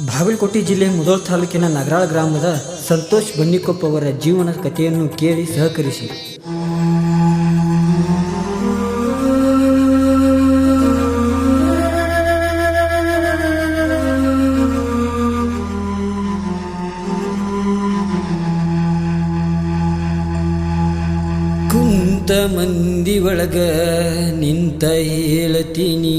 ಬಾಗಲಕೋಟೆ ಜಿಲ್ಲೆ ಮುದೋಳ್ ತಾಲೂಕಿನ ನಗರಾಳ ಗ್ರಾಮದ ಸಂತೋಷ್ ಬನ್ನಿಕೊಪ್ಪ ಅವರ ಜೀವನ ಕಥೆಯನ್ನು ಕೇಳಿ ಸಹಕರಿಸಿ. ಕುಂತ ಮಂದಿ ಒಳಗ ನಿಂತ ಹೇಳ್ತೀನಿ.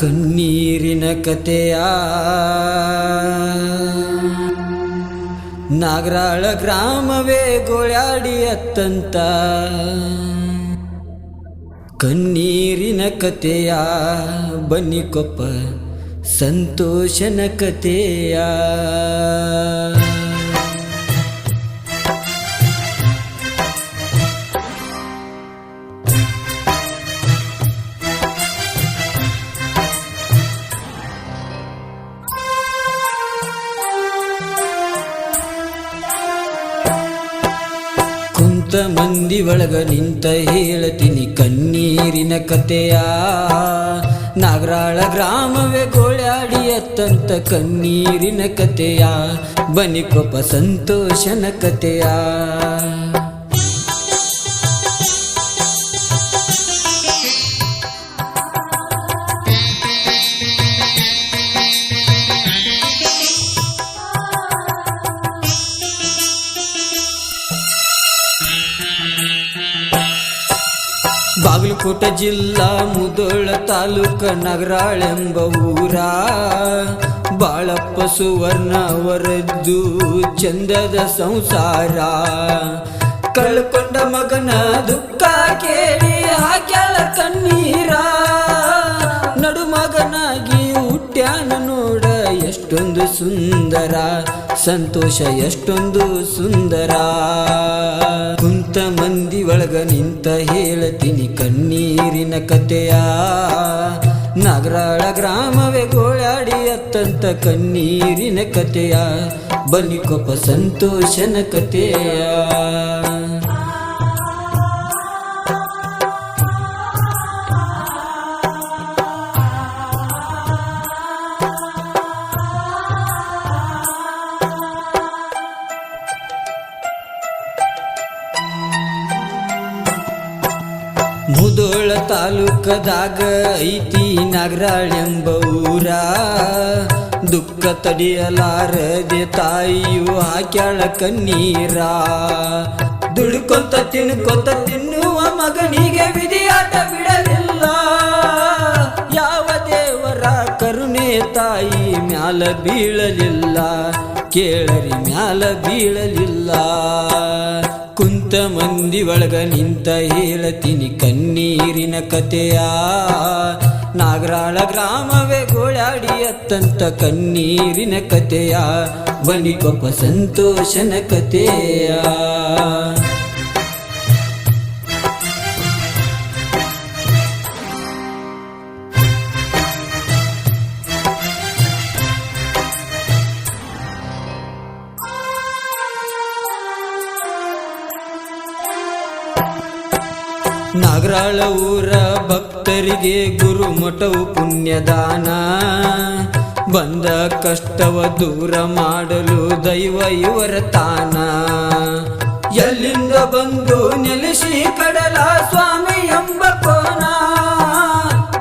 ಕಣ್ಣೀರಿನ ಕತೆಯ. ನಾಗರಾಳ ಗ್ರಾಮವೇ ಗೋಳಾಡಿ ಅತ್ತಂತ. ಕಣ್ಣೀರಿನ ಕತೆಯ ಬನ್ನಿಕೊಪ್ಪ ಸಂತೋಷನ ಕತೆಯ. ಕುಂತ ಮಂದಿ ಒಳಗ ನಿಂತ ಹೇಳ್ತೀನಿ ಕಣ್ಣೀರಿನ ಕತೆಯ. ನಾಗರಾಳ ಗ್ರಾಮವೇ ಗೋಳಾಡಿ ಅತ್ತಂತ ಕಣ್ಣೀರಿನ ಕತೆಯ. ಬನಿಕೊಪ್ಪ ಸಂತೋಷನ ಕತೆಯ. ಬಾಗಲಕೋಟೆ ಜಿಲ್ಲಾ ಮುದೋಳ ತಾಲೂಕ ನಗರಾಳೆಂಬ ಊರ. ಬಾಳಪ್ಪ ಸುವರ್ಣ ಅವರದ್ದು ಚಂದದ ಸಂಸಾರ. ಕಳ್ಕೊಂಡ ಮಗನ ದುಃಖ ಕೇಳಿ ಹಾಕ್ಯಾಳ ಕಣ್ಣೀರ ನಡು ಮಗನಾಗಿ ಹುಟ್ಟ್ಯಾನ ನೋಡ ಎಷ್ಟೊಂದು ಸುಂದರ. ಸಂತೋಷ ಎಷ್ಟೊಂದು ಸುಂದರ. ಹೇಳ್ತೀನಿ ಕಣ್ಣೀರಿನ ಕತೆಯ. ನಗರಾಳ ಗ್ರಾಮವೇ ಗೋಳಾಡಿ ಅತ್ತಂತ ಕಣ್ಣೀರಿನ ಕತೆಯ. ಬನ್ನಿಕೊಪ್ಪ ಸಂತೋಷನ ಕತೆಯ. ಮುದೋಳ ತಾಲೂಕದಾಗ ಐತಿ ನಾಗರಾಳೆಂಬ ಊರ. ದುಃಖ ತಡಿಯಲಾರದೆ ತಾಯಿಯು ಹಾಕ್ಯಾಳ ಕಣ್ಣೀರ. ದುಡ್ಕೊತ ತಿನ್ಕೊತ ತಿನ್ನುವ ಮಗನಿಗೆ ವಿಧಿಯಾಟ ಬಿಡಲಿಲ್ಲ. ಯಾವ ದೇವರ ಕರುಣೆ ತಾಯಿ ಮ್ಯಾಲ ಬೀಳಲಿಲ್ಲ. ಕೇಳರಿ ಮ್ಯಾಲ ಬೀಳಲಿಲ್ಲ. ಕುಂತ ಮಂದಿ ಒಳಗ ನಿಂತ ಹೇಳತೀನಿ ಕಣ್ಣೀರಿನ ಕತೆಯ. ನಾಗರಾಳ ಗ್ರಾಮವೇ ಗೋಳಾಡಿ ಅತ್ತಂತ ಕಣ್ಣೀರಿನ ಕತೆಯ. ಬಣಿಕೊಪ್ಪ ಸಂತೋಷನ ಕತೆಯ. ನಾಗರಾಳ ಊರ ಭಕ್ತರಿಗೆ ಗುರು ಮಠವು ಪುಣ್ಯದಾನ. ಬಂದ ಕಷ್ಟವ ದೂರ ಮಾಡಲು ದೈವ ಇವರ ತಾನ. ಎಲ್ಲಿಂದ ಬಂದು ನೆಲೆಸಿ ಕಡಲ ಸ್ವಾಮಿ ಎಂಬ ಕೋನ.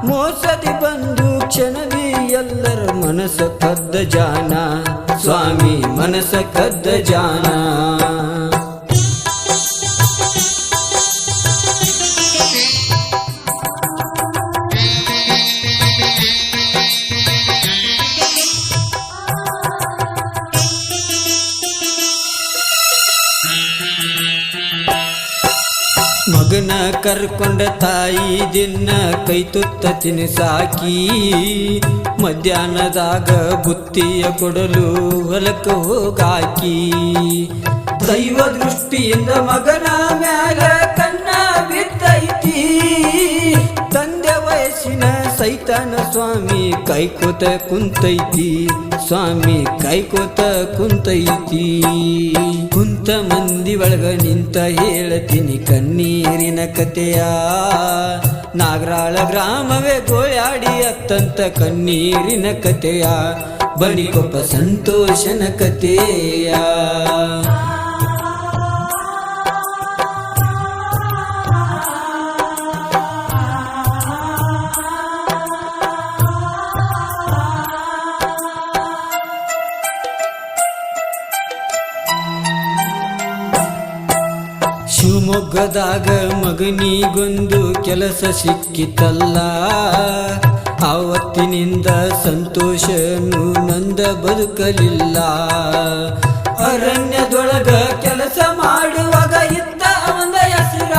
ಮೋಸದಿ ಬಂದು ಕ್ಷಣವಿ ಎಲ್ಲರ ಮನಸ ಕದ್ದ ಜಾನ. ಸ್ವಾಮಿ ಮನಸ ಕದ್ದ ಜಾನ. ಮಗನ ಕರ್ಕೊಂಡ ತಾಯಿ ದಿನ ಕೈ ತುತ್ತ ತಿನಿಸಾಕಿ ಮಧ್ಯಾಹ್ನದಾಗ ಬುತ್ತಿಯ ಕೊಡಲು ಹೊಲಕ್ಕ ಹೋಗಾಕಿ. ದೈವ ದೃಷ್ಟಿಯಿಂದ ಮಗನ ಮ್ಯಾಲ ವಯಸ್ಸಿನ ಸೈತಾನ ಸ್ವಾಮಿ ಕೈಕೋತ ಕುಂತೈತಿ. ಸ್ವಾಮಿ ಕೈಕೋತ ಕುಂತೈತಿ. ಕುಂತ ಮಂದಿ ಒಳಗ ನಿಂತ ಹೇಳತೀನಿ ಕಣ್ಣೀರಿನ ಕತೆಯ. ನಾಗರಾಳ ಗ್ರಾಮವೇ ಗೋಯಾಡಿ ಅತ್ತಂತ ಕಣ್ಣೀರಿನ ಕತೆಯ. ಬಳಿಕೊಪ್ಪ ಸಂತೋಷನ ಕತೆಯ. ಶಿವಮೊಗ್ಗದಾಗ ಮಗನಿಗೊಂದು ಕೆಲಸ ಸಿಕ್ಕಿತಲ್ಲ. ಆವತ್ತಿನಿಂದ ಸಂತೋಷನು ನಂದ ಬದುಕಲಿಲ್ಲ. ಅರಣ್ಯದೊಳಗ ಕೆಲಸ ಮಾಡುವಾಗ ಇದ್ದ ಅವನ ಹೆಸರ.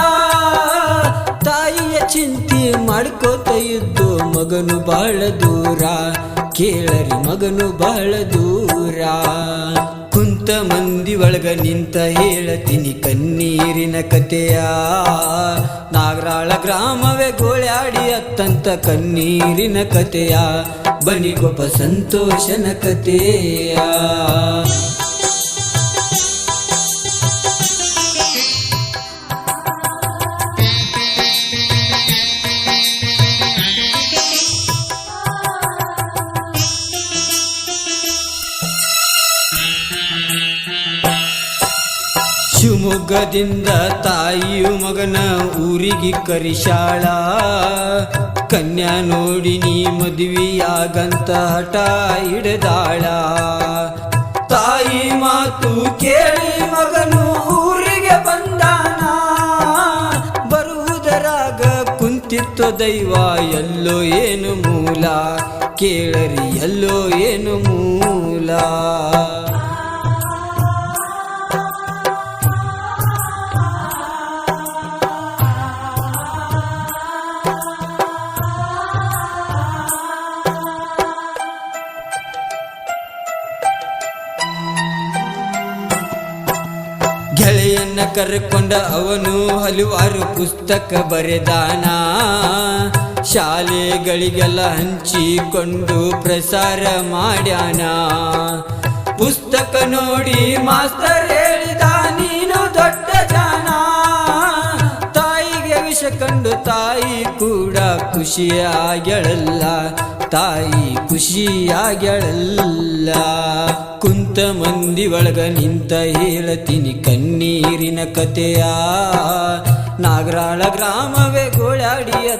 ತಾಯಿಯ ಚಿಂತೆ ಮಾಡ್ಕೋತ ಇದ್ದು ಮಗನು ಬಹಳ ದೂರ. ಕೇಳರಿ ಮಗನು ಬಹಳ ದೂರ. ಕುಂತ ಮಂದಿ ಒಳಗ ನಿಂತ ಹೇಳತೀನಿ ಕಣ್ಣೀರಿನ ಕತೆಯ. ನಾಗರಾಳ ಗ್ರಾಮವೇ ಗೋಳಾಡಿ ಅತ್ತಂತ ಕಣ್ಣೀರಿನ ಕತೆಯ. ಬನಿಗೊಬ್ಬ ಸಂತೋಷನ ಕತೆಯ. ಶಿವಮೊಗ್ಗದಿಂದ ತಾಯಿಯು ಮಗನ ಊರಿಗೆ ಕರಿಶಾಳ. ಕನ್ಯಾ ನೋಡಿ ನೀ ಮದುವೆಯಾಗಂತ ಹಠ ಹಿಡದಾಳ. ತಾಯಿ ಮಾತು ಕೇಳಿ ಮಗನು ಊರಿಗೆ ಬಂದಾನ. ಬರುವುದರಾಗ ಕುಂತಿತ್ತು ದೈವ, ಎಲ್ಲೋ ಏನು ಮೂಲ? ಕೇಳರಿ, ಎಲ್ಲೋ ಏನು ಮೂಲ? ಗೆಳೆಯನ್ನ ಕರ್ಕೊಂಡ ಅವನು ಹಲವಾರು ಪುಸ್ತಕ ಬರೆದಾನ. ಶಾಲೆಗಳಿಗೆಲ್ಲ ಹಂಚಿಕೊಂಡು ಪ್ರಸಾರ ಮಾಡ್ಯಾನ. ಪುಸ್ತಕ ನೋಡಿ ಮಾಸ್ತರ್ ತಾಯಿಗೆ ಕಂಡು ತಾಯಿ ಕೂಡ ಖುಷಿಯಾಗೆಳಲ್ಲ ತಾಯಿ ಖುಷಿಯಾಗೆಳಲ್ಲ ಕುಂತ ಮಂದಿ ಒಳಗ ನಿಂತ ಹೇಳತೀನಿ ಕಣ್ಣೀರಿನ ಕತೆಯ. ನಾಗರಾಳ ಗ್ರಾಮವೇ ಗೋಳಾಡಿ